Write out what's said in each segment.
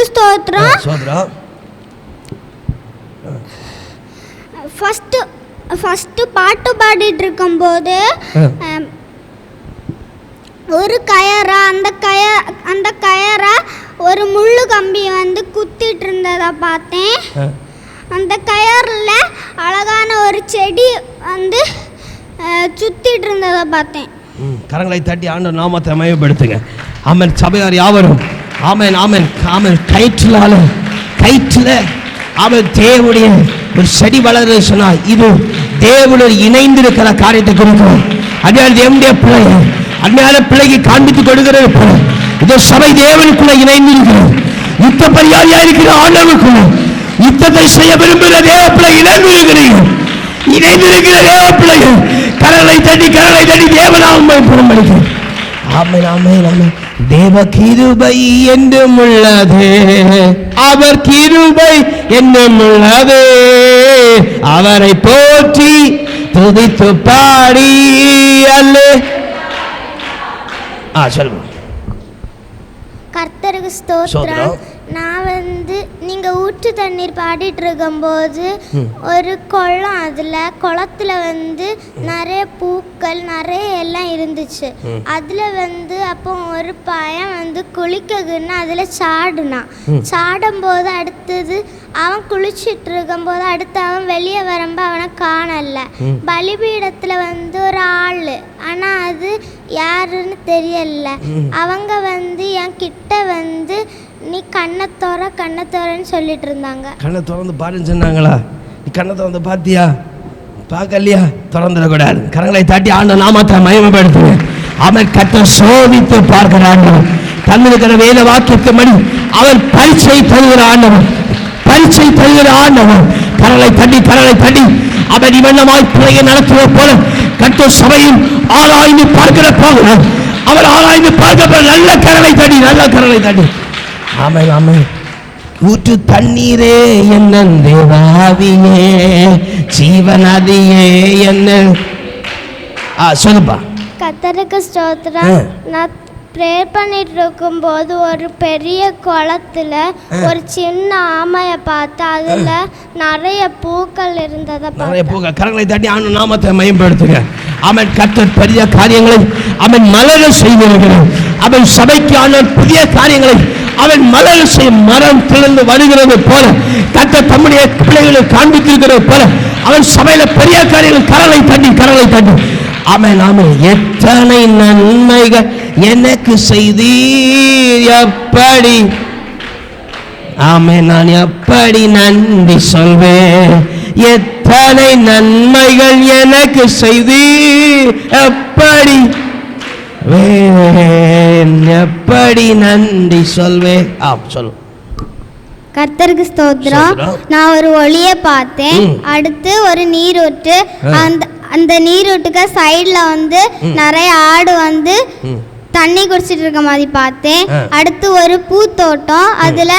கர்த்தருக்கு ஸ்தோத்திரம் சோதரம் ஃபஸ்ட்டு ஃபஸ்ட்டு பாட்டு பாடிட்டு இருக்கும்போது ஒரு கயரா அந்த கய அந்த கயரா ஒரு முள்ளு கம்பி வந்து குத்திட்டு இருந்ததை பார்த்தேன். அந்த கயரில் அழகான ஒரு செடி வந்து சுத்திட்டு இருந்ததை பார்த்தேன். கரங்களை தட்டி ஆண்டு நாமத்தை மயப்படுத்துங்க ஆமென். சபையார் யாவரும் ஆமன் ஆமன் ஆமன். கயிற்றுலால கயிற்றுல. அவன் தேவனுடைய ஒரு செடி வளர சொன்னா இது தேவனோடு இணைந்திருக்கிற காரியத்தை கொடுக்கும். அதனால தேவனுடைய பிள்ளை அதனால பிள்ளைக்கு காண்பித்து கொடுக்கிற பிள்ளை இது சபை தேவனுக்குள்ள இணைந்திருக்கிறது. யுத்த பரியாரியா இருக்கிற ஆண்டவருக்குள்ள யுத்தத்தை செய்ய விரும்புகிற தேவ பிள்ளை இணைந்திருக்கிறீர்கள் இணைந்திருக்கிற தேவ பிள்ளைகள் கரலை தட்டி கரலை தட்டி தேவனாமை புறமளிக்கும் ஆமென் ஆமென் ஆமென். தேவ கிருபை என்றும் உள்ளது அவர் கிருபை என்றும் உள்ளது அவரை போற்றி துதித்து பாடி அல்லே. ஆ சொல்லுங்க. கர்த்தருக்கு ஸ்தோத்திரம். நான் வந்து நீங்கள் ஊற்று தண்ணீர் பாடிட்டு இருக்கும்போது ஒரு குளம் அதில் குளத்துல வந்து நிறைய பூக்கள் நிறைய எல்லாம் இருந்துச்சு. அதில் வந்து அப்போ ஒரு பையன் வந்து குளிக்கக்குன்னு அதில் சாடினான். சாடும்போது அடுத்தது அவன் குளிச்சிட்டு இருக்கும்போது அடுத்து அவன் வெளியே வரும்போது அவனை காணல. பலிபீடத்தில் வந்து ஒரு ஆள். ஆனால் அது யாருன்னு தெரியல. அவங்க வந்து என் கிட்ட வந்து நீ கண்ணை தோற கண்ணை தோறன்னு சொல்லிட்டு இருந்தாங்க. கண்ணை திறந்து பாருன்னு சொன்னாங்களா? நீ கண்ணை திறந்து பார்த்தியா பார்க்கலையா? திறந்துடக்கூடாது. கரங்களை தாட்டி ஆண்ட நாமத்தை மயமப்படுத்துங்க அவன் கத்த சோதித்து பார்க்கிற ஆண்டவர். தன்னிருக்கிற வேத வாக்கியத்தை மணி அவன் பரீட்சை தருகிற ஆண்டவர். பரீட்சை தருகிற ஆண்டவர். கரலை தட்டி கரலை தட்டி அவன் இவண்ணமாய் பிள்ளையை நடத்துவது போல கட்ட சபையும் ஆராய்ந்து பார்க்கிற போகிறார் அவர் ஆராய்ந்து பார்க்க நல்ல கரலை தட்டி நல்ல கரலை தட்டி. ஆமை ஆமை. ஊற்று தண்ணீரே என்ன தேவாவியே ஜீவநதியே என்ன ஆ சொல்லுப்பா. கத்தருக்கு ஸ்தோத்திரம். நான் ப்ரேயர் பண்ணிட்டு இருக்கும்போது ஒரு பெரிய குளத்துல ஒரு சின்ன ஆமையை பார்த்து அதுல நிறைய பூக்கள் இருந்ததை நிறைய பார்த்தேன். போக கரங்களை தட்டி ஆண்டு நாமத்தை மயம்படுத்துங்க அவன் கத்தர் பெரிய காரியங்களை அவன் மலர செய்திருக்கிறான் அவன் சபைக்கு ஆன புதிய காரியங்களை அவன் மலர மரம் திறந்து வருகிறது போல கத்த தம்முடைய பிள்ளைகளை காண்பித்திருக்கிறது போல அவன் சபையில பெரிய காரியங்கள் கரலை தட்டி கரலை தட்டி அவன் நாம எத்தனை நன்மைகள் எனக்கு செய்தீர் எப்படி ஆமே நான் எப்படி நன்றி சொல்வேன். எத்தனை நன்மைகள் எனக்கு செய்தீர் எப்படி வேன் எப்படி நன்றி சொல்வேன் ஆ சொல்லு கர்த்தருக்கு ஸ்தோத்திரம். நான் ஒரு ஒளியை பார்த்தேன். அடுத்து ஒரு நீரூற்று. அந்த அந்த நீரூட்டுக்கு சைடில் வந்து நிறைய ஆடு வந்து. தண்ணி குடிச்சிட்டு இருக்க மாதிரி பார்த்தேன். அடுத்து ஒரு பூத்தோட்டம் அதில்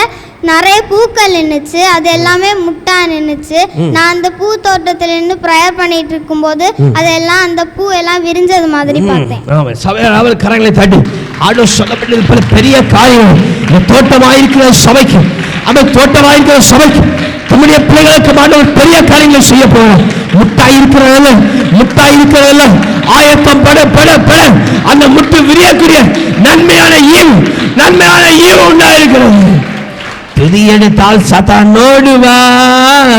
நிறைய பூக்கள் நின்றுச்சு அது எல்லாமே முட்டா நின்றுச்சு. நான் அந்த பூத்தோட்டத்தில் நின்று ப்ரேயர் பண்ணிட்டு இருக்கும்போது அதெல்லாம் அந்த பூ எல்லாம் விரிஞ்சது மாதிரி பார்த்தேன். ஆமாம் சபையார் அவர் கரங்களை தட்டி ஆடு சொல்லப்பட்டது போல பெரிய காரியம். இந்த தோட்டமாயிருக்கிற சபைக்கு அந்த தோட்டமாயிருக்கிற சபைக்கு தம்முடைய பிள்ளைகளுக்கு ஆண்டவர் பெரிய காரியங்கள் செய்ய போகிறார். முட்டாய் இருக்கிறதெல்லாம் முட்டாய் இருக்கிறதெல்லாம் ஆயத்தம் பட பட பட அந்த முட்டு விரியக்கூடிய நன்மையான ஈவு நன்மையான ஈவு உண்டாயிருக்கிறது. துதி எடுத்தால் சதான் ஓடுவான்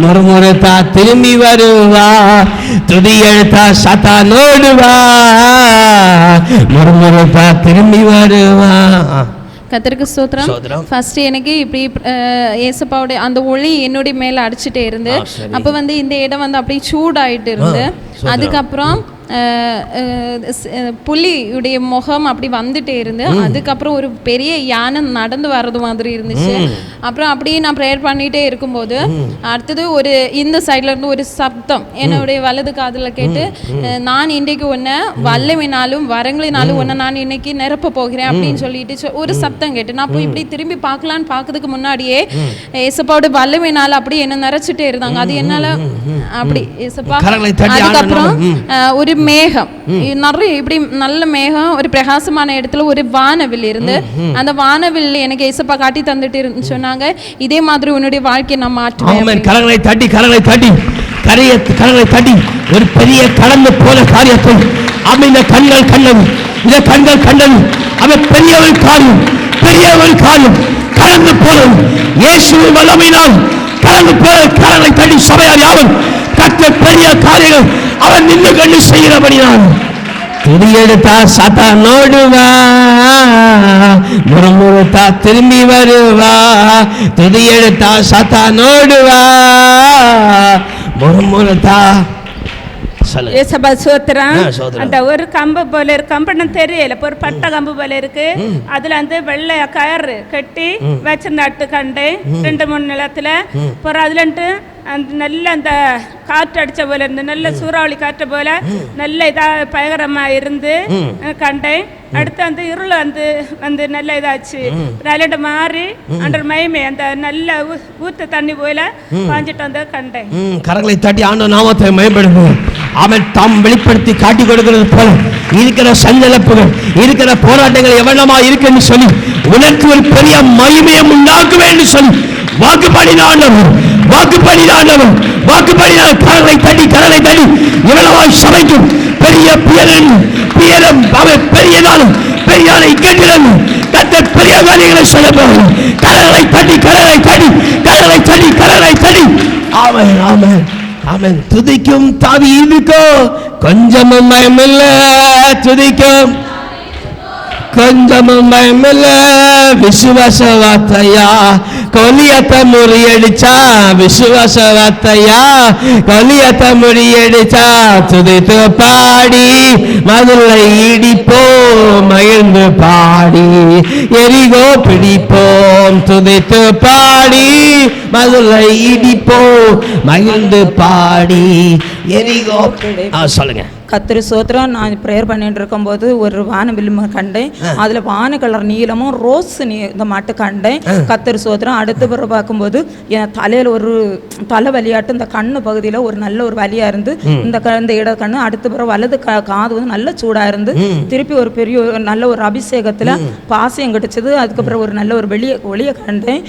முறுமுறுத்தா திரும்பி வருவான் துதி எடுத்தால் சதான் ஓடுவான் முறுமுறுத்தா திரும்பி வருவான் கத்திற்கு ஸ்தோத்திரம் ஸ்தோத்திரம். ஃபர்ஸ்ட் எனக்கு இப்படி அஹ், ஏசப்பாவுடைய அந்த ஒளி என்னுடைய மேல அடிச்சுட்டே இருந்து. அப்ப வந்து இந்த இடம் வந்து அப்படியே சூடாயிட்டு இருந்து. அதுக்கப்புறம் புலியுடைய முகம் அப்படி வந்துட்டே இருந்து அதுக்கப்புறம் ஒரு பெரிய யானை நடந்து வர்றது மாதிரி இருந்துச்சு. அப்புறம் அப்படியே நான் ப்ரேயர் பண்ணிட்டே இருக்கும்போது அடுத்தது ஒரு இந்த சைட்ல இருந்து ஒரு சப்தம் என்னுடைய வலது காதுல கேட்டு நான் இன்றைக்கு உன்னை வல்லமினாலும் வரங்களினாலும் உன்னை நான் இன்னைக்கு நிரப்ப போகிறேன் அப்படின்னு சொல்லிட்டு ஒரு சப்தம் கேட்டு நான் போய் இப்படி திரும்பி பார்க்கலான்னு பார்க்கறதுக்கு முன்னாடியே ஏசப்பாவோட வல்லமினால அப்படி என்ன நிறைச்சிட்டே இருந்தாங்க. அது என்னால அப்படி ஏசப்பா. அதுக்கப்புறம் ஆண்டவனால, ஒரு மேகம் நிறைய இப்படி நல்ல மேகம் ஒரு பிரகாசமான இடத்துல ஒரு வானவில் இருந்து அந்த வானவில் எனக்கு ஏசப்பா காட்டி தந்துட்டு இருந்து சொன்னாங்க இதே மாதிரி உன்னுடைய வாழ்க்கையை நான் மாற்றுவேன். கரங்களை தட்டி கரங்களை தட்டி கரைய கரங்களை தட்டி ஒரு பெரிய கடந்து போன காரியத்தை அவன் இந்த கண்கள் கண்டது. இந்த கண்கள் கண்டது அவன் பெரியவன் காரியம் பெரியவன் காரியம். கடந்து போனது. இயேசுவின் வல்லமையினால் கடந்து போன கரங்களை தட்டி சபையார் கற்ற பெரிய காரியங்கள் அவன் நின்று கண்டு செய்கிறபடினான் துடியெடுத்தா சாத்தா நோடுவா முறமுறுத்தா திரும்பி வருவா. துடியெடுத்தா சாத்தா நோடுவா முறமுறுத்தா ஏசப்பா சோத்திரம். அந்த ஒரு கம்பு போல இருக்கு. கம்புன்னு தெரியல. ஒரு பட்டை கம்பு போல இருக்கு. அதுல வந்து வெள்ளை கயறு கட்டி வச்சு நட்டு கண்டேன் ரெண்டு மூணு நிலத்துல. அப்புறம் அதுலன்ட்டு அந்த நல்ல அந்த காற்று அடிச்ச போல இருந்து நல்ல சூறாவளி காற்று போல நல்ல இதா பயங்கரமா இருந்து கண்டேன் அடுத்து அந்த இருள் வந்து வந்து நல்ல இதாச்சு. நல்ல மாறி அந்த மயமே அந்த நல்ல ஊத்து தண்ணி போல பாஞ்சிட்டு வந்து கண்டேன் கரங்களை தட்டி ஆண்ட நாமத்தை மேம்படுத்தும் அவன் தாம் வெளிப்படுத்தி காட்டி கொடுக்கிறது போல இருக்கிற சஞ்சலப்புகள் இருக்கிற போராட்டங்கள் எவ்வளவா இருக்குன்னு சொல்லி உனக்கு ஒரு பெரிய மகிமையம் உண்டாக்குவேன்னு சொல்லி வாக்குப்படினாண்டவர் வாக்குப்படினாண்டவர் வாக்குப்படினால கரலை தட்டி கரலை தட்டி இவ்வளவா சபைக்கும் பெரிய புயலும் புயலும் அவன் பெரியதாலும் பெரியான இக்கட்டிலும் கத்தர் பெரிய காரியங்களை சொல்ல கரலை தடி தட்டி தடி தட்டி தடி தட்டி தடி தட்டி. ஆமென். அவன் துதிக்கும் தாவீதுக்கோ கொஞ்சமும் பயமில்ல துதிக்கும். கொஞ்சமும் பயமில்ல. விசுவாச வார்த்தையா கொலியத்தை முறியடிச்சா விசுவாச வார்த்தையா கொலியத்தை முறியடிச்சா துதித்து பாடி மதுரை இடிப்போம் மகிழ்ந்து பாடி எரிகோ பிடிப்போம். துதித்து பாடி மதுரை இடிப்போ மகிழ்ந்து பாடி எரிகோ ஆ சொல்லுங்க. கத்திரி சோத்திரம் நான் ப்ரேயர் பண்ணிட்டு இருக்கும்போது ஒரு வான விளிம்பு கண்டேன். அதுல வான கலர் நீளமும் ரோஸ் நீ இந்த மாட்டு கண்டேன். கத்திரி சோத்திரம் அடுத்த பிறகு பார்க்கும்போது என் தலையில ஒரு தலை வலியாட்டு இந்த கண்ணு பகுதியில ஒரு நல்ல ஒரு வலியா இருந்து இந்த க- இந்த இட கண்ணு அடுத்த பிறகு வலது க- காது வந்து நல்ல சூடா இருந்து திருப்பி ஒரு பெரிய ஒரு நல்ல ஒரு அபிஷேகத்துல பாசியம் கிடைச்சது. அதுக்கப்புறம் ஒரு நல்ல ஒரு வெளிய ஒளிய கண்டேன்.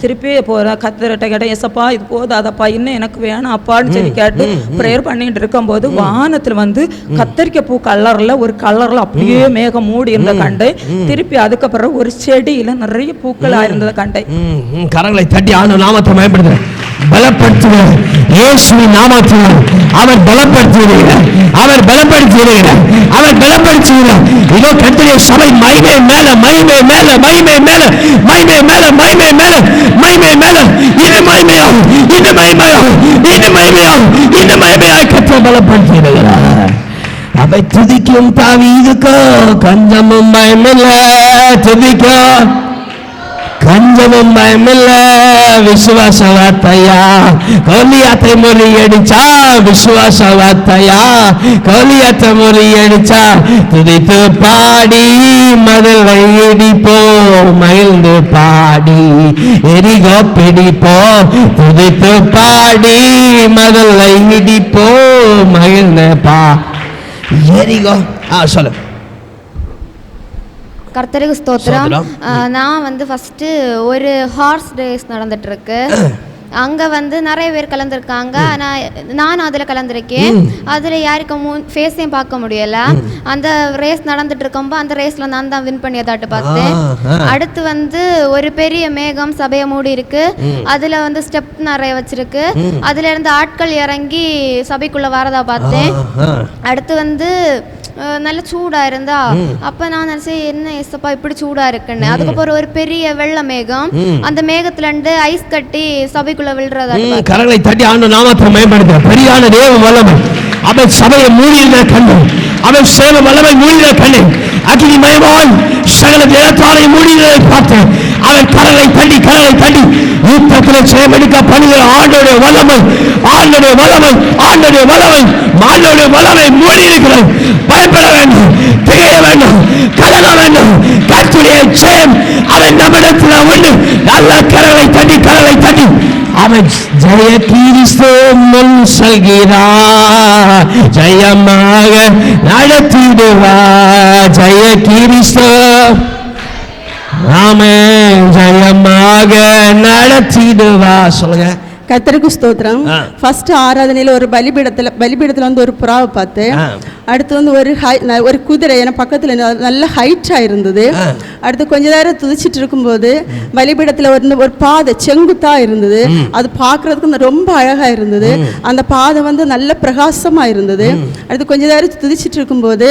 திருப்பி போற கத்திரிட்ட கேட்டேன் எசப்பா இது போதாதப்பா இன்னும் எனக்கு வேணும் அப்பான்னு சொல்லி கேட்டு ப்ரேயர் பண்ணிட்டு இருக்கும்போது வானத்துல வந்து கத்தரிக்காய் பூ கலர்ல ஒரு கலர்ல அப்படியே மேகம் மூடி இருந்த கண்டேன் திருப்பி அதுக்கப்புறம் ஒரு செடியில நிறைய பூக்களா இருந்ததை கண்டேன் கரங்களை தட்டி ஆண்டு நாமத்தை பயன்படுத்துகிறேன் பலப்படுத்துகிறார் இயேசுவின் நாமத்தினால் அவர் பலப்படுத்துகிறார் அவர் பலப்படுத்துகிறார் அவர் பலப்படுத்துகிறார் இதோ கர்த்தருடைய சபை மகிமை மேல மகிமை மேல மகிமை மேல மகிமை மேல மகிமை மேல மகிமை மேல. இது மகிமையாகும் இது மகிமையாகும் இது மகிமையாகும் இது மகிமையாய் கற்ற பலப்படுத்துகிறார் அவை துதிக்கும் தாவீதுக்கோ கஞ்சமும் பயமில்ல துதிக்கோ? கஞ்சமும் பயமில்ல விசுவாச வார்த்தையா? கோலியாத்தை முறியடிச்சா விசுவாச வார்த்தையா? கோலியாத்தை முறியடிச்சா துதித்து பாடி மதுரை இடிப்போ மகிழ்ந்து பாடி எரிகோ பிடிப்போ துதித்து பாடி மதுரை இடிப்போ மகிழ்ந்து பா எரிகோ ஆ சொல்லு. கர்த்தருக்கு ஸ்தோத்திரம். நான் வந்து ஃபஸ்ட்டு ஒரு ஹார்ஸ் ரேஸ் நடந்துட்டு இருக்கு அங்கே வந்து நிறைய பேர் கலந்துருக்காங்க. நான் நான் அதில் கலந்துருக்கேன். அதில் யாருக்கும் ஃபேஸையும் பார்க்க முடியல. அந்த ரேஸ் நடந்துட்டு இருக்கும்போது அந்த ரேஸில் நான் தான் வின் பண்ணியதாட்டு பார்த்தேன். அடுத்து வந்து ஒரு பெரிய மேகம் சபையை மூடி இருக்கு. அதில் வந்து ஸ்டெப் நிறைய வச்சிருக்கு. அதுல இருந்து ஆட்கள் இறங்கி சபைக்குள்ள வரதா பார்த்தேன். அடுத்து வந்து நல்ல சூடா இருந்தா அப்ப நான் நினைச்சேன் என்ன ஏசப்பா இப்படி சூடா இருக்குன்னு அதுக்கப்புறம் ஒரு பெரிய வெள்ள மேகம் அந்த மேகத்துல இருந்து ஐஸ் கட்டி சபைக்குள்ள விழுறதா கரங்களை தட்டி ஆண்டு நாமத்தை மேம்படுத்த பெரியான தேவ வல்லமை அவன் சபையை மூடியிருந்த கண்டு அவன் சேவ வல்லமை மூடின கண்டு அக்னி மயமாய் சகல ஜெயத்தாரை மூடினதை பார்த்தேன் அவன் கடலை தட்டி கடலை தட்டி யுத்தத்தில் சேமெடுக்க பண்ணுகிற ஆண்டோடைய வல்லமை ஆண்டோடைய வல்லமை ஆண்டோடைய வல்லமை ஆண்டோடைய வல்லமை மூடி இருக்கிறது. பயப்பட வேண்டும் திகைய வேண்டும் கலங்க வேண்டும். கத்துடைய ஜெயம் அவன் நம்மிடத்தில் உண்டு. நல்ல கடலை தட்டி கடலை தட்டி. அவன் ஜெய கிறிஸ்து முன் செல்கிறார். ஜெயமாக நடத்திடுவா ஜெய கிறிஸ்தோ. ஆமென். ஜெயமாக நடத்திடுவா. சொல்லுங்க. கத்தருக்கு ஸ்தோத்திரம். ஃபர்ஸ்ட் ஆராதனையில ஒரு பலிபீடத்துல பலிபீடத்துல வந்து ஒரு புறாவை பார்த்தேன் ஆ. அடுத்து வந்து ஒரு ஹை ஒரு குதிரை எனக்கு பக்கத்துல நல்ல ஹைட்டா இருந்தது. அடுத்து கொஞ்ச நேரம் துதிச்சிட்டு இருக்கும்போது பலிபீடத்துல ஒரு ஒரு பாதை செங்குத்தா இருந்தது. அது பார்க்கிறதுக்கு ரொம்ப அழகா இருந்தது. அந்த பாதை வந்து நல்ல பிரகாசமா இருந்தது. அடுத்து கொஞ்ச நேரம் துதிச்சிட்டு இருக்கும்போது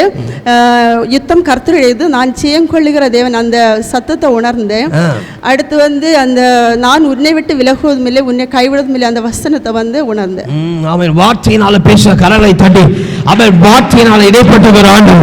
யுத்தம் கர்த்தருடையது நான் ஜெயங்கொள்ளுகிற தேவன். அந்த சத்தத்தை உணர்ந்தேன். அடுத்து வந்து அந்த நான் உன்னை விட்டு விலகுவதும் இல்லை உன்னை கைவிடுவதும் இல்லை அந்த வசனத்தை வந்து உணர்ந்தேன். அவன் வார்த்தையினால பேசுற கரங்களை தட்டி அவன் வார்த்தையினால இடைப்பட்டுகிற ஆண்டு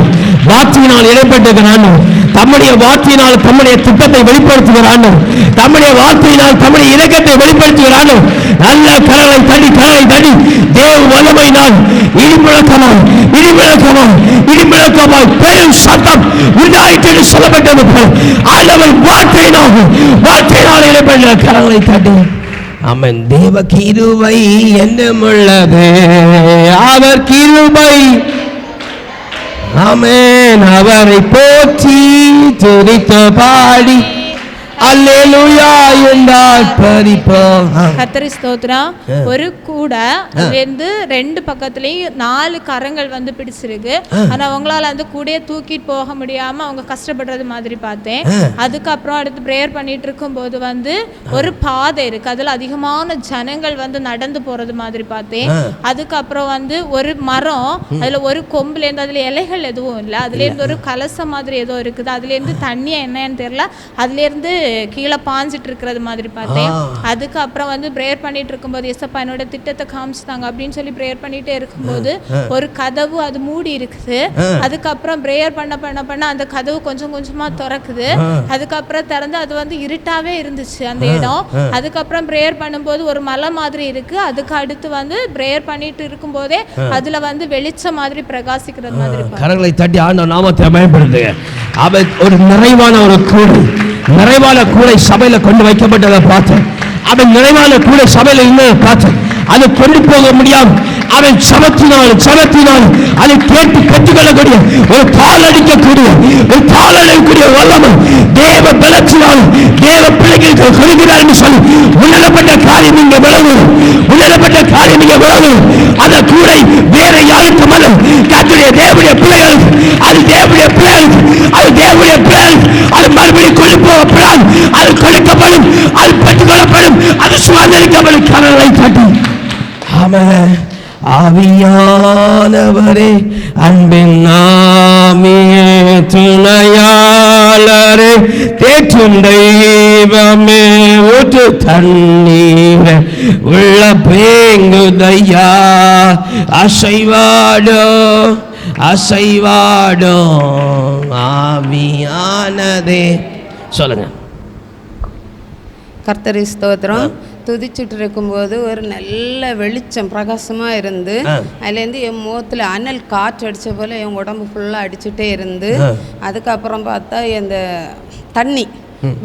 வார்த்தையினால் இடைப்பட்டுகிற ஆண்டு தம்முடைய வார்த்தையினால் தம்முடைய திட்டத்தை வெளிப்படுத்துகிற ஆண்டு தம்முடைய வார்த்தையினால் தம்முடைய இலக்கத்தை வெளிப்படுத்துகிற ஆண்டு நல்ல கரலை தட்டி கரலை தட்டி தேவ வல்லமையினால் இடிமுழக்கமாய் இடிமுழக்கமாய் இடிமுழக்கமாய் பெரும் சத்தம் உண்டாயிற்று என்று சொல்லப்பட்டது போல் ஆண்டவர் வார்த்தையினால் வார்த்தையினால் இடைப்பட்ட கரங்களை தட்டி. அவன் தேவ கிருபை என்னுமுள்ளது. அவர் கிருபை. ஆமென். அவரை போற்றி துதித்து பாடி. அல்லேலூயா என்றால். கத்தரி ஸ்தோத்திரம் ஒரு கூடை அதுலேருந்து ரெண்டு பக்கத்துலயும் நாலு கரங்கள் வந்து பிடிச்சிருக்கு. ஆனா அவங்களால அந்த கூடையை தூக்கிட்டு போக முடியாம அவங்க கஷ்டப்படுறது மாதிரி பார்த்தேன். அதுக்கப்புறம் அடுத்து ப்ரேயர் பண்ணிட்டு இருக்கும்போது வந்து ஒரு பாதை இருக்கு. அதுல அதிகமான ஜனங்கள் வந்து நடந்து போறது மாதிரி பார்த்தேன். அதுக்கப்புறம் வந்து ஒரு மரம் அதுல ஒரு கொம்புல இருந்து அதுல இலைகள் எதுவும் இல்லை. அதுல இருந்து ஒரு கலசம் மாதிரி ஏதோ இருக்குது. அதுல இருந்து தண்ணி என்னன்னு தெரியல. அதுல இருந்து கீழே பாஞ்சிட்டு இருக்கிறது மாதிரி பார்த்தேன். அதுக்கப்புறம் வந்து ப்ரேயர் பண்ணிட்டு இருக்கும்போது எஸ்அப்பா என்னோட திட்டத்தை காமிச்சிட்டாங்க அப்படின்னு சொல்லி ப்ரேயர் பண்ணிட்டே இருக்கும்போது ஒரு கதவு அது மூடி இருக்குது. அதுக்கப்புறம் ப்ரேயர் பண்ண பண்ண பண்ண அந்த கதவு கொஞ்சம் கொஞ்சமா திறக்குது. அதுக்கப்புறம் திறந்து அது வந்து இருட்டாவே இருந்துச்சு அந்த இடம். அதுக்கப்புறம் ப்ரேயர் பண்ணும்போது ஒரு மலை மாதிரி இருக்கு. அதுக்கு அடுத்து வந்து ப்ரேயர் பண்ணிட்டு இருக்கும்போதே அதுல வந்து வெளிச்சம் மாதிரி பிரகாசிக்கிறது மாதிரி பார்த்தேன். கரங்களை தட்டி ஆண்ட நாமத்தை பயன்படுத்துங்க அவன் ஒரு நிறைவான ஒரு கூடை. நிறைவான கூடை சபையில கொண்டு வைக்கப்பட்டதை பார்த்தேன். அவன் நிறைவான கூடை சபையில இருந்ததை பார்த்தேன். அதை கொண்டு போக முடியாது. அவன் சமத்தினால் சமத்தினால் அதை கேட்டு கற்றுக்கொள்ளக்கூடிய ஒரு தாள் அடிக்கக்கூடிய ஒரு தாள் அடிக்கக்கூடிய வல்லமை தேவ பலத்தினால் தேவ பிள்ளைகளுக்கு கொடுக்கிறார் என்று சொல்லி உணரப்பட்ட காரியம் இங்கே விளங்கும் உணரப்பட்ட காரியம் இங்கே விளங்கும் அந்த கூடை வேற யாருக்கும் அல்ல. கத்துடைய தேவனுடைய பிள்ளைகளுக்கு அது தேவனுடைய பிள்ளைகளுக்கு அது தேவனுடைய பிள்ளைகளுக்கு அது மறுபடியும் கொண்டு அது கொடுக்கப்படும் அது பெற்றுக்கொள்ளப்படும் அது சுதந்திரிக்கப்படும். கடலை கட்டி ஆமென். ஆவியானவரே அன்பின் நாமியே துணையாளரே தேற்றும் தெய்வமே ஊற்று தண்ணீர் உள்ள பேங்குதையா அசைவாடோ அசைவாடோ. ஆவியானதே சொல்லுங்க. கர்த்தரி ஸ்தோத்திரம். துதிச்சுட்டு இருக்கும்போது ஒரு நல்ல வெளிச்சம் பிரகாசமாக இருந்து. அதுலேருந்து என் முகத்தில் அனல் காற்று அடித்த போல் என் உடம்பு ஃபுல்லாக அடிச்சுட்டே இருந்து அதுக்கப்புறம் பார்த்தா இந்த தண்ணி.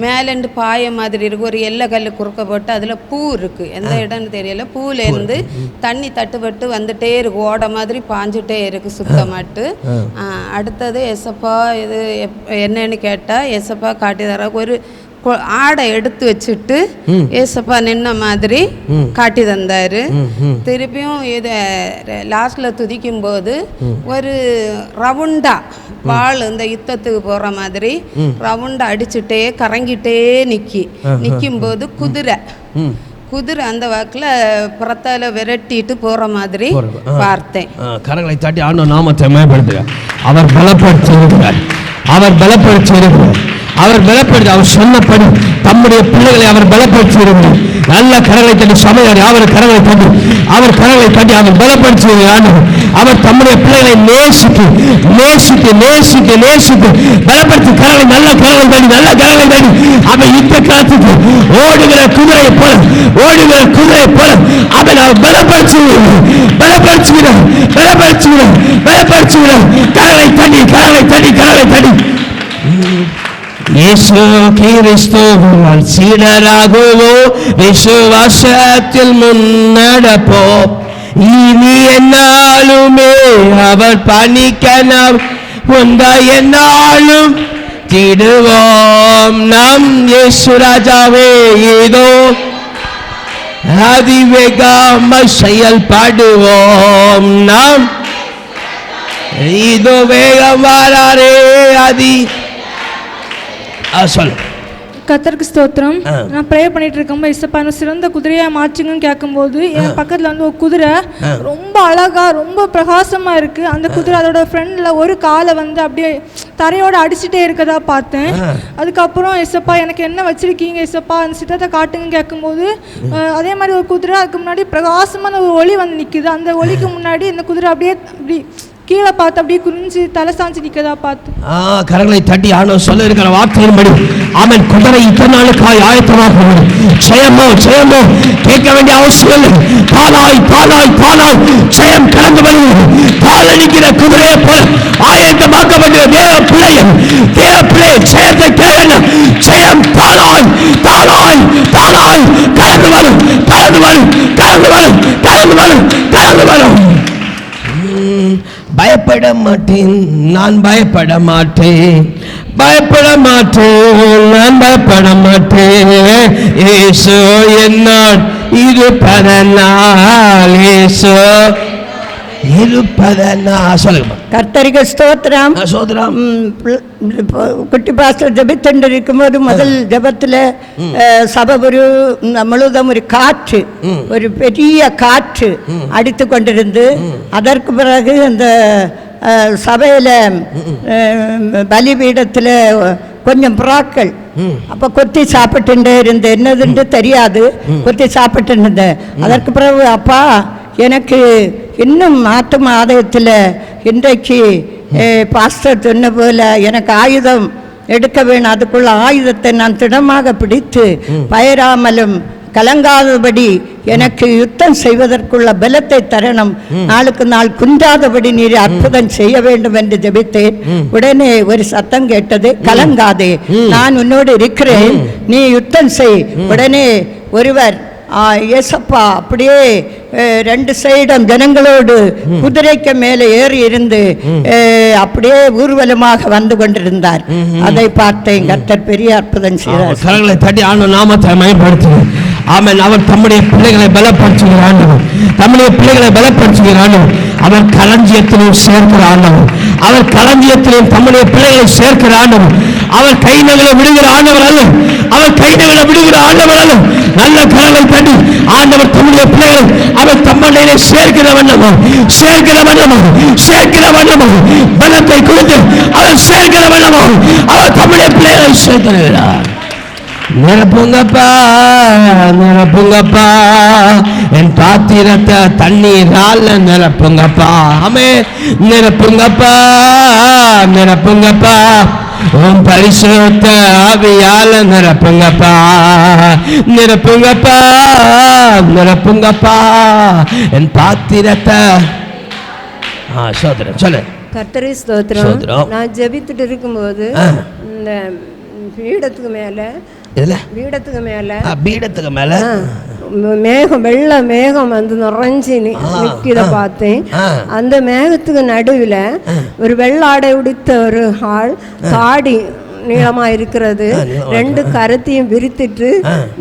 மேலேண்டு பாய மாதிரி இருக்கு. ஒரு எல்லை கல் குறுக்க போட்டு அதில் பூ இருக்கு. எந்த இடம்னு தெரியல. பூலேருந்து தண்ணி தட்டுப்பட்டு வந்துட்டே இருக்கு. ஓட மாதிரி பாஞ்சுட்டே இருக்கு சுத்தமாட்டு. அடுத்தது எசப்பா இது என்னன்னு கேட்டால் எசப்பா காட்டி தர ஒரு ஆடை எடுத்து வச்சுட்டு ஏசப்பா நின்ன மாதிரி காட்டி தந்தாரு. திருப்பியும் இது லாஸ்ட்ல துதிக்கும் போது ஒரு ரவுண்டா வாள் இந்த யுத்தத்துக்கு போற மாதிரி ரவுண்டா அடிச்சுட்டே கறங்கிட்டே நிக்கி. நிக்கும் போது குதிரை. குதிரை அந்த வாக்குல புறத்தால விரட்டிட்டு போற மாதிரி பார்த்தேன். கரங்களை தட்டி ஆண்டவர் நாமத்தை மேம்படுத்துக அவர் பலப்படுத்தி அவர் பலப்படுத்தி இருக்கிறார் அவர் பலப்படுத்தி அவர் சொன்னபடி தம்முடைய பிள்ளைகளை அவர் பலப்படுத்தியிருந்தார் நல்ல கரங்களை தட்டி சமையல் அவர் கரங்களை தட்டி அவர் கரங்களை தட்டி அவர் பலப்படுத்தியிருந்தார் அவர் தம்முடைய பிள்ளைகளை நேசித்து நேசித்து நேசித்து நேசித்து பலப்படுத்தி கரங்களை நல்ல கரங்களை தட்டி நல்ல கரங்களை தட்டி அவன் யுத்த காலத்துக்கு ஓடுகிற குதிரையை போல ஓடுகிற குதிரையை போல அவன் அவர் பலப்படுத்துகிறார் பலப்படுத்துகிறார் பலப்படுத்துகிறார் பலப்படுத்துகிறார் கரங்களை தட்டி கரங்களை தட்டி கரங்களை தட்டி இயேசு கிறிஸ்துவால் சீடராகுவோ விசுவாசத்தில் முன்னடப்போ. இனி என்னாலுமே அவர் பணிக்கணம் உண்டா என்னாலும் திடுவோம். நம் இயேசு ராஜாவே இதோ அதிவேகாம செயல்படுவோம். நாம் இதோ வேகம் வாராரே அதி ஆ, சொல்லு. கத்தருக்கு ஸ்தோத்திரம். நான் ப்ரே பண்ணிட்டு இருக்கும்போது இசப்பா என்ன சிறந்த குதிரையா மாற்றுங்கன்னு கேட்கும்போது என் பக்கத்துல வந்து ஒரு குதிரை. ரொம்ப அழகா ரொம்ப பிரகாசமா இருக்கு. அந்த குதிரை அதோட ஃப்ரண்ட்ல ஒரு காலை வந்து அப்படியே தரையோட அடிச்சுட்டே இருக்கதா பார்த்தேன். அதுக்கப்புறம் இசப்பா எனக்கு என்ன வச்சிருக்கீங்க இசப்பா? அந்த சித்தத்தை காட்டுங்கன்னு கேட்கும்போது அதே மாதிரி ஒரு குதிரை அதுக்கு முன்னாடி பிரகாசமான ஒரு ஒளி வந்து நிக்குது. அந்த ஒளிக்கு முன்னாடி இந்த குதிரை அப்படியே அப்படி கீழே பார்த்து அப்படியே குறிஞ்சு தலை சாஞ்சு நிக்கதா பார்த்து. ஆ கரங்களை தட்டி ஆனோ சொல்ல இருக்கிற வார்த்தையின்படி. ஆமென். குதிரை இத்தனை நாளுக்காய் ஆயத்தமாக ஜெயமோ ஜெயமோ கேட்க வேண்டிய அவசியம் இல்லை. பாலாய் பாலாய் பாலாய். ஜெயம் கலந்து வருகிறது பாலடிக்கிற குதிரையை போல ஆயத்தமாக்கப்பட்ட தேவ பிள்ளைகள் தேவ பிள்ளை ஜெயத்தை கேளுங்க ஜெயம் தாளாய் தாளாய் தாளாய். கலந்து வரும் கலந்து வரும் கலந்து வரும் கலந்து வரும் கலந்து வரும். பயப்பட மாட்டேன் நான் பயப்பட மாட்டேன் பயப்பட மாட்டேன் நான் பயப்பட மாட்டேன் ஏசோ என்னால் இது பரநாள் ஏசோ இருப்பதனா சொல்லுங்க கர்த்தரிக ஸ்தோத்திரம். சோதரம் ம், பிள்- இப்போ குட்டி பாஸ்டர் ஜெபித்துண்டு இருக்கும்போது முதல் ஜெபத்தில் சபை ஒரு ம், முழுவதும் ஒரு காற்று ஒரு பெரிய காற்று அடித்து கொண்டிருந்து அதற்கு பிறகு அந்த சபையில பலிபீடத்தில் கொஞ்சம் புறாக்கள். அப்ப கொத்தி சாப்பிட்டுட்டே இருந்தேன். என்னதுன்னு தெரியாது. கொத்தி சாப்பிட்டு இருந்தேன். அதற்கு பிறகு அப்பா எனக்கு இன்னும் மாட்டு ஆதாயத்தில் இன்றைக்கு பாஸ்டர் சொன்ன போல எனக்கு ஆயுதம் எடுக்க வேணும். அதுக்குள்ள ஆயுதத்தை நான் திடமாக பிடித்து பயராமலும் கலங்காதபடி எனக்கு யுத்தம் செய்வதற்குள்ள பலத்தை தரணும். நாளுக்கு நாள் குன்றாதபடி நீர் அற்புதம் செய்ய வேண்டும் என்று ஜெபித்தேன். உடனே ஒரு சத்தம் கேட்டது கலங்காதே நான் உன்னோடு இருக்கிறேன். நீ யுத்தம் செய். உடனே ஒருவர் ஏசப்பா அப்படியே ரெண்டு சைடும் ஜனங்களோடு குதிரைக்கு மேலே ஏறி இருந்து அப்படியே ஊர்வலமாக வந்து கொண்டிருந்தார். அதை பார்த்தேன். கர்த்தர் பெரிய அற்புதம் செய்தார். கரங்களை தட்டி ஆண்டு நாமத்தை மயப்படுத்துங்க ஆமென். அவர் தம்முடைய பிள்ளைகளை பலப்படுத்துகிற ஆண்டவர். தம்முடைய பிள்ளைகளை பலப்படுத்துகிற ஆண்டவர். அவர் களஞ்சியத்திலும் சேர்க்கிற ஆண்டவர் அவர் களஞ்சியத்திலும் தம்முடைய பிள்ளைகளை சேர்க்கிற ஆண்டவர் அவர் கைநகளை விடுகிற ஆண்டவர் அல்ல. அவர் கைநகளை விடுகிற ஆண்டவர் அல்ல. நல்ல கரங்களை தட்டி ஆண்டவர் தம்முடைய பிள்ளைகளை அவர் தம்முடைய சேர்க்கிற வண்ணமாக சேர்க்கிற வண்ணமாக சேர்க்கிற வண்ணமாக பலத்தை கொடுத்து அவர் சேர்க்கிற வண்ணமாக அவர் தம்முடைய பிள்ளைகளை சேர்க்கிறார் நிரப்புங்கப்பா நிரப்புங்கப்பா என் பாத்திரத்தை தண்ணீரால நிரப்புங்கப்பா ஆமே நிரப்புங்கப்பா நிரப்புங்கப்பா உன் பரிசுத்த ஆவியால நிரப்புங்கப்பா நிரப்புங்கப்பா நிரப்புங்கப்பா என் பாத்திரத்தை ஆ சோதரன் சொல்லு. கர்த்தரை ஸ்தோத்திரம். நான் ஜெபித்துட்டு இருக்கும்போது. இந்த பீடத்துக்கு மேலே இதுல பீடத்துக்கு மேலே. ஆ, பீடத்துக்கு மேல? மேகம் வெள்ளை மேகம் வந்து நிறைஞ்சி நி- நிக்கிறத பார்த்தேன். அந்த மேகத்துக்கு நடுவில் ஒரு வெள்ளாடை உடுத்த ஒரு ஆள் தாடி நீளமா இருக்கிறது ரெண்டு கரத்தையும் விரித்துட்டு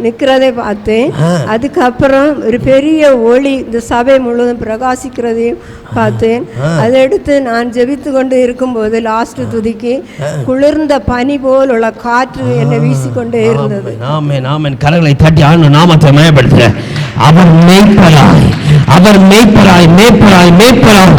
நிக்கிறதை பார்த்தேன். அதுக்கப்புறம் ஒரு பெரிய ஒளி இந்த சபை முழுவதும் பிரகாசிக்கிறதையும் பார்த்தேன். அதை எடுத்து நான் ஜெபித்து கொண்டு இருக்கும்போது லாஸ்ட் துதிக்கு குளிர்ந்த பனி போல் உள்ள காற்று என்னை வீசிக்கொண்டே இருந்தது. ஆமென் ஆமென். கரங்களை தட்டி ஆண்டு நாமத்தை மயப்படுத்துற அவர் மேய்ப்பராய். அவர் மேய்ப்பராய் மேய்ப்பராய் மேய்ப்பராய்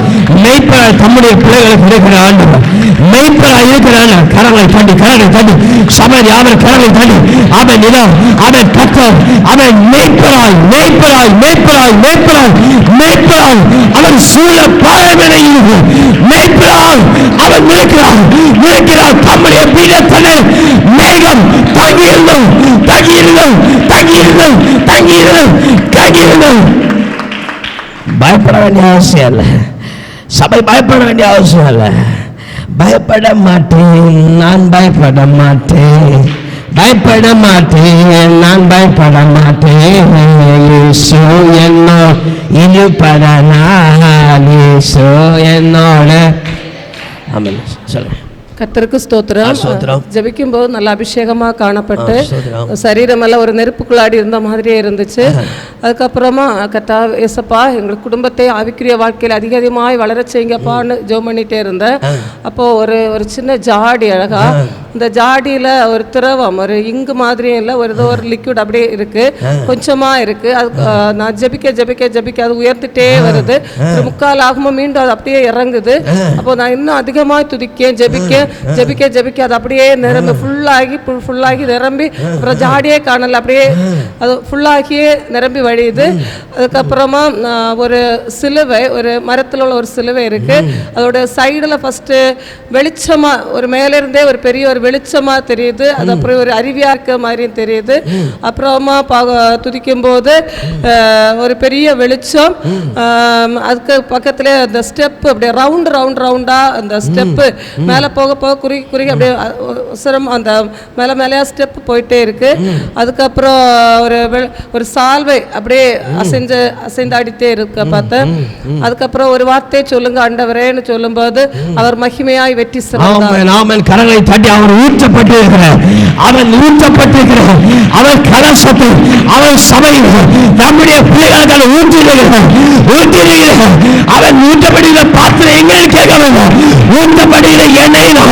மேய்ப்பராய் தம்முடைய பிள்ளைகளுக்கு இருக்கிற ஆண்டவர். மெய்ப்பராய் இருக்கிறான். கரங்களை தாண்டி கரங்களை தாண்டி சமன் யாவர் கரங்களை தாண்டி அவன் நிலம் அவன் கத்தர் அவன் மெய்ப்பராய் மெய்ப்பராய் மெய்ப்பராய் மெய்ப்பராய் மெய்ப்பராய். அவன் சூழ பாயமென மெய்ப்பராய் மேய்ப்பராய் அவன் நிற்கிறான் நிற்கிறான் தம்முடைய பீடத்தனை மேகம் தங்கியிருந்தோம் தங்கியிருந்தோம் தங்கியிருந்தோம் தங்கியிருந்தோம் தங்கியிருந்தோம் பயப்பட வேண்டிய அவசியம் இல்லை சபை பயப்பட வேண்டிய அவசியம் இல்லை. பயப்பட மாட்டேன் நான் பயப்பட மாட்டேன். பயப்பட மாட்டேன் நான் பயப்பட மாட்டேன். இயேசு என்னோ இழுப்பதனால் இயேசு என்னோட. ஆமாம் சொல்லுங்க. கர்த்தருக்கு ஸ்தோத்திரம். ஜெபிக்கும் போது நல்ல அபிஷேகமா காணப்பட்டு ஸ்தோத்திரம். சரீரமெல்லாம் ஒரு நெருப்புக்குள்ளாடி இருந்த மாதிரியே இருந்துச்சு. அதுக்கப்புறமா கத்தா ஏசப்பா எங்கள் குடும்பத்தை ஆவிக்குரிய வாழ்க்கையில் அதிக அதிகமாய் வளரச் செய்யுங்கப்பான்னு ஜெபம் பண்ணிட்டே இருந்தேன். அப்போ ஒரு ஒரு சின்ன ஜாடி அழகா இந்த ஜாடியில ஒரு திரவம் ஒரு இங்கு மாதிரியும் இல்லை ஒரு ஏதோ ஒரு லிக்விட் அப்படியே இருக்கு. கொஞ்சமா இருக்கு. அது நான் ஜெபிக்க ஜெபிக்க ஜெபிக்க அது உயர்ந்துட்டே வருது. ஒரு முக்கால் ஆகுமோ மீண்டும் அது அப்படியே இறங்குது. அப்போ நான் இன்னும் அதிகமாக துதிக்கேன் ஜெபிக்க ஜெபிக்க ஜெபிக்க அது அப்படியே நிரம்பி ஃபுல்லாகி ஃபுல்லாகி நிரம்பி அப்புறம் ஜாடியே காணல அப்படியே அது ஃபுல்லாகியே நிரம்பி வழியுது. அதுக்கப்புறமா ஒரு சிலுவை ஒரு மரத்தில் உள்ள ஒரு சிலுவை இருக்கு. அதோட சைடில் ஃபர்ஸ்ட் வெளிச்சமா ஒரு மேல இருந்தே ஒரு பெரிய ஒரு வெளிச்சமா தெரியுது. அது அப்புறம் ஒரு அருவியா இருக்க மாதிரியும் தெரியுது. அப்புறமா பா துதிக்கும் போது ஒரு பெரிய வெளிச்சம். அதுக்கு பக்கத்துல அந்த ஸ்டெப் அப்படியே ரவுண்ட் ரவுண்ட் ரவுண்டா அந்த ஸ்டெப்பு மேல போக போக குறுகி குறுகி அப்படியே சிரமம் அந்த மேல மேலேயா ஸ்டெப் போயிட்டே இருக்கு. அதுக்கப்புறம் ஒரு ஒரு சால்வை அப்படியே அசைஞ்சு அசைந்தாடிட்டே இருக்க பார்த்தேன் அதுக்கப்புறம் ஒரு வார்த்தை சொல்லுங்க ஆண்டவரேன்னு சொல்லும்போது அவர் மகிமையாய் வெற்றி சிறந்தார். ஆமென் கரங்களை தட்டி அவன் ஊற்றப்பட்டிருக்கிறார். அவன் ஊற்றப்பட்டிருக்கிறார். அவன் கலசத்தை அவன் சபையில் நம்முடைய பிள்ளைகளுக்கு ஊற்றிருக்கிறார் ஊற்றிருக்கிறார் அவன் ஊற்றப்படுகிற பாத்திரம் எங்கன்னு கேட்க வேண்டாம். ஊற்றப்படுகிற எண்ணெயினால்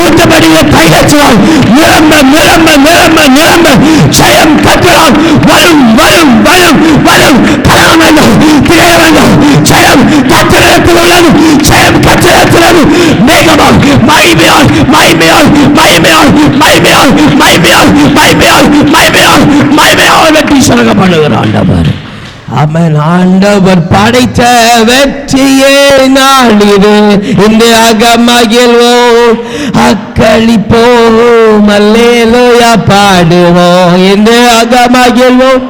ஊற்றப்படுகிற தைலத்தினால் நிரம்ப நிரம்ப நிரம்ப நிரம்ப. ஜெயம் கட்டலாம் வரும் வரும் வரும் வரும். கலகம் வேண்டாம் திரைய வேண்டாம் ஜெயம் கத்திரத்தில் உள்ளது. ஜெயம் கத்திரத்தில் உள்ளது. மேகமால் மகிமையால் மகிமையால் மகிமையால் மகிமையால் மகிமையால் மகிமையால் மகிமையால் மகிமையால் வெற்றி சொல்ல பண்ணுகிற ஆண்டவர். அவன் ஆண்டவர் படைத்த வெற்றியே நாளிது இந்த அகமகிழ்வோம் அக்களிப்போம் அல்லேலோயா பாடுவோம் இந்த அகமகிழ்வோம்.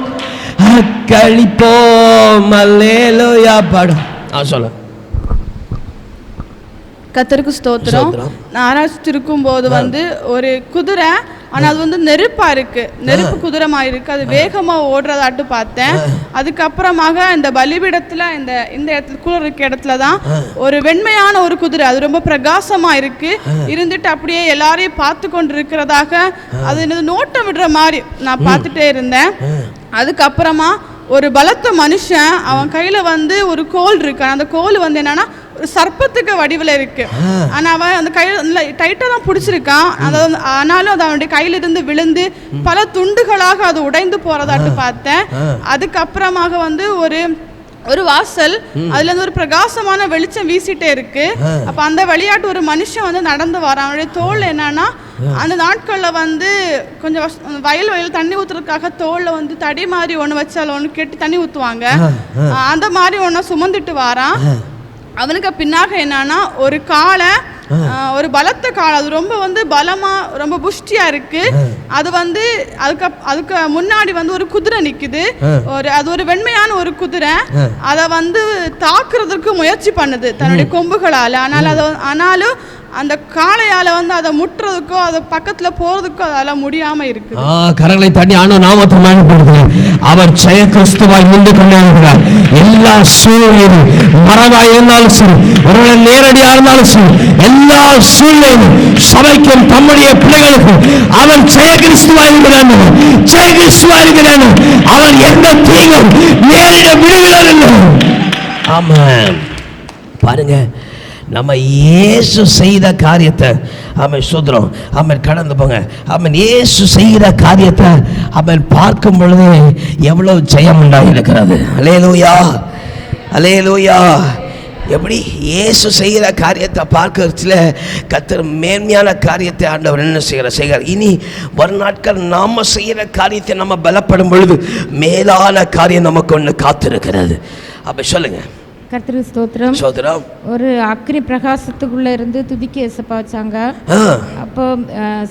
அக்களிப்போம் அல்லேலோயா பாடும் ஆ சொல்ல. கத்தருக்கு ஸ்தோத்திரம். ஸ்தோத்திரம். நான் ஆராய்ச்சிருக்கும் போது வந்து ஒரு குதிரை ஆனால் அது வந்து நெருப்பாக இருக்குது நெருப்பு குதிரை மாதிரி அது வேகமாக ஓடுறதாட்டு பார்த்தேன். அதுக்கப்புறமாக இந்த பலிபீடத்தில் இந்த இந்த இடத்துல குளிர் இருக்க இடத்துல தான் ஒரு வெண்மையான ஒரு குதிரை. அது ரொம்ப பிரகாசமாக இருக்குது இருந்துட்டு அப்படியே எல்லாரையும் பார்த்து கொண்டு இருக்கிறதாக அது என்னது நோட்டம் விடுற மாதிரி நான் பார்த்துட்டே இருந்தேன். அதுக்கப்புறமா ஒரு பலத்த மனுஷன் அவன் கையில் வந்து ஒரு கோல் இருக்கான் அந்த கோல் வந்து என்னன்னா சர்ப்பத்துக்கு வடிவில் இருக்கு. ஆனா அவன் அந்த கையில நல்ல டைட்டா தான் பிடிச்சிருக்கான். அதாவது ஆனாலும் அது அவனுடைய கையில இருந்து விழுந்து பல துண்டுகளாக அது உடைந்து போறதாட்டு பார்த்தேன். அதுக்கப்புறமாக வந்து ஒரு ஒரு வாசல் அதுல இருந்து ஒரு பிரகாசமான வெளிச்சம் வீசிட்டே இருக்கு. அப்ப அந்த விளையாட்டு ஒரு மனுஷன் வந்து நடந்து வரான். அவனுடைய தோல் என்னன்னா அந்த நாட்கள்ல வந்து கொஞ்சம் வயல் வயல் தண்ணி ஊத்துறதுக்காக தோல்ல வந்து தடி மாதிரி ஒண்ணு வச்சு அதுல ஒண்ணு கெட்டி தண்ணி ஊத்துவாங்க. அந்த மாதிரி ஒண்ணு சுமந்துட்டு வாரான். அவனுக்கு பின்னாக என்னன்னா ஒரு ஆஹ், ஒரு பலத்த காளை அது ரொம்ப வந்து பலமா ரொம்ப புஷ்டியா இருக்கு. அது வந்து அதுக்கு அதுக்கு முன்னாடி வந்து ஒரு குதிரை நிக்குது. ஒரு அது ஒரு வெண்மையான ஒரு குதிரை. அதை வந்து தாக்குறதுக்கு முயற்சி பண்ணுது தன்னுடைய கொம்புகளால. ஆனால் அது ஆனாலும் அந்த காளையால வந்து அதை முட்டுறதுக்கோ அது பக்கத்துல போறதுக்கோ அதால முடியாம இருக்குது. ஆ, கரங்களை தட்டி ஆனோ நாமத்தை மயப்படுத்துகிறார் அவர் ஜெய கிறிஸ்துவாய் நின்று கொண்டே இருக்கிறார் எல்லா சூழ்நிலையும் மரபாய் இருந்தாலும் சரி ஒருவேளை நேரடியா இருந்தாலும் சரி எல்லா சூழ்நிலையும் சபைக்கும் தம்முடைய பிள்ளைகளுக்கும் அவர் ஜெய கிறிஸ்துவாய் இருக்கிறான் ஜெய கிறிஸ்துவாய் இருக்கிறான் அவர் எந்த தீங்கும் நேரிட விடுகிறதில்லை. ஆமாம் பாருங்க நம்ம இயேசு செய்த காரியத்தை அவன் சுதரம் அவன் கடந்து போங்க. அவன் இயேசு செய்கிற காரியத்தை அவன் பார்க்கும் பொழுது எவ்வளவு ஜெயம் உண்டாகிருக்கிறது அலே லூயா அலே லூயா எப்படி இயேசு செய்கிற காரியத்தை பார்க்கறதுல கத்தர் மேன்மையான காரியத்தை ஆண்டவர் என்ன செய்கிற செய்கிறார். இனி வரும் நாட்கள் நாம செய்கிற காரியத்தை நம்ம பலப்படும் பொழுது மேலான காரியம் நமக்கு ஒன்று காத்திருக்கிறது. அப்போ சொல்லுங்கள் கர்த்தரு ஸ்தோத்திரம். சோதரம் ஒரு அக்னி பிரகாசத்துக்குள்ள இருந்து துதிக்க ஏசப்பா வச்சாங்க. அப்போ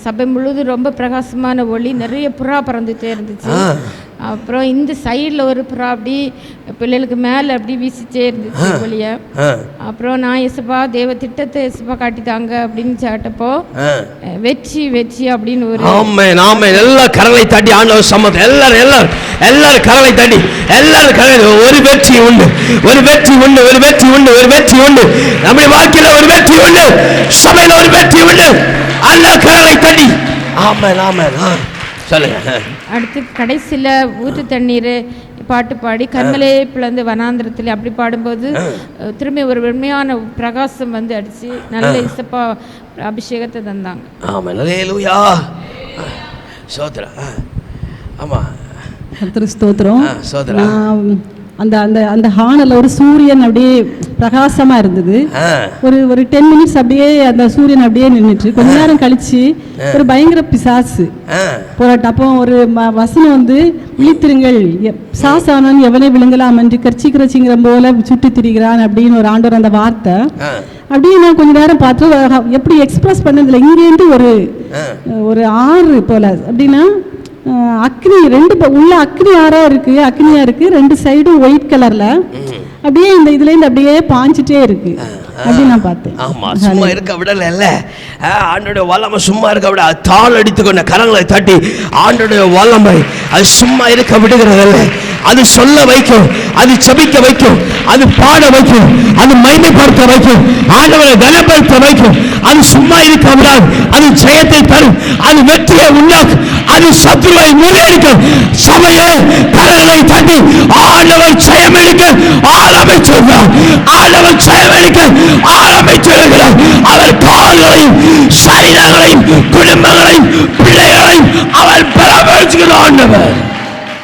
சபை முழுவதும் ரொம்ப பிரகாசமான ஒளி நிறைய புறா பறந்துட்டே இருந்துச்சு. அப்புறம் இந்த சைடில் ஒரு புறா அப்படி பிள்ளைகளுக்கு மேலே அப்படி வீசிச்சே இருந்துச்சு ஒளிய. அப்புறம் நான் எசப்பா தேவ திட்டத்தை எசப்பா காட்டித்தாங்க அப்படின்னு சாட்டப்போ. வெற்றி வெற்றி அப்படின்னு ஒரு ஆமென் ஆமென். எல்லா கரங்களை தட்டி ஆண்டவர் சம்மதம். எல்லாரும் எல்லாரும் எல்லாரும் கரங்களை தட்டி எல்லாரும் கரங்களை ஒரு வெற்றி உண்டு. ஒரு வெற்றி உண்டு ஒரு வெற்றி உண்டு ஒரு வெற்றி உண்டு. நம்முடைய வாழ்க்கையில ஒரு வெற்றி உண்டு. சபையில ஒரு வெற்றி உண்டு. அல்ல கரங்களை தட்டி ஆமென் ஆமென். ஆ. சொல்லுங்க. அடுத்து கடைசியில் ஊற்று தண்ணீர் பாட்டு பாடி கண்மலே பிளந்து வனாந்திரத்தில் அப்படி பாடும்போது திரும்பி ஒரு வெண்மையான பிரகாசம் வந்து அடிச்சு நல்ல இசப்பா அபிஷேகத்தை தந்தாங்க. சோத்ரா ஆமா. ஆ, ஸ்தோத்திரம். நான் அந்த அந்த அந்த ஹானில் ஒரு சூரியன் அப்படியே பிரகாசமா இருந்தது. ஒரு ஒரு டென் மினிட்ஸ் அப்படியே அந்த சூரியன் அப்படியே நின்றுச்சு கொஞ்ச நேரம் கழிச்சு ஒரு பயங்கர பிசாசு. போராட்டம். அப்போ ஒரு வசனம் வந்து விழித்திருங்கள். சாசானன் எவனை விழுங்கலாம் என்று கர்ச்சி கர்ச்சிங்கிற போல சுற்றி திரிகிறான் அப்படின்னு ஒரு ஆண்டவர் அந்த வார்த்தை. அப்படியே நான் கொஞ்ச நேரம் பார்த்து எப்படி எக்ஸ்பிரஸ் பண்ணதில்லை? இங்கேருந்து ஒரு ஒரு ஆறு போல. அப்படின்னா அக்னி ரெண்டு உள்ள அக்னி ஆறா இருக்கு அக்னியா இருக்கு ரெண்டு சைடும் ஒயிட் கலர்ல அப்படியே இந்த இதுல இருந்து அப்படியே பாஞ்சிட்டே இருக்கு. அப்படி நான் பார்த்தேன். ஆமா சும்மா இருக்க விடல இல்ல. ஆண்டோடைய வல்லமை சும்மா இருக்க விட தாள் அடித்துக்கொண்ட கரங்களை தட்டி ஆண்டோடைய வல்லமை அது சும்மா இருக்க விடுகிறதில்ல அது சொல்ல வைக்கும் அது செபிக்க வைக்கும் அது பாட வைக்கும் அது மைமைப்படுத்த வைக்கும் ஆண்டவரை கனப்படுத்த வைக்கும். அது சும்மா இருக்க விடாது. அது ஜெயத்தை தரும் அது வெற்றியை உண்டாக்கும் அது சத்துருவை முறியடிக்கும் சபையே கரங்களை தட்டி ஆண்டவர் ஜெயம் எடுக்க ஆரம்பிச்சிருந்தார். ஆண்டவர் ஜெயம் எடுக்க ஆரம்பிச்சிருக்கிறார் அவர் கால்களையும் சரீரங்களையும் குடும்பங்களையும் பிள்ளைகளையும் அவர் பராமரிச்சுக்கிற ஆண்டவர்.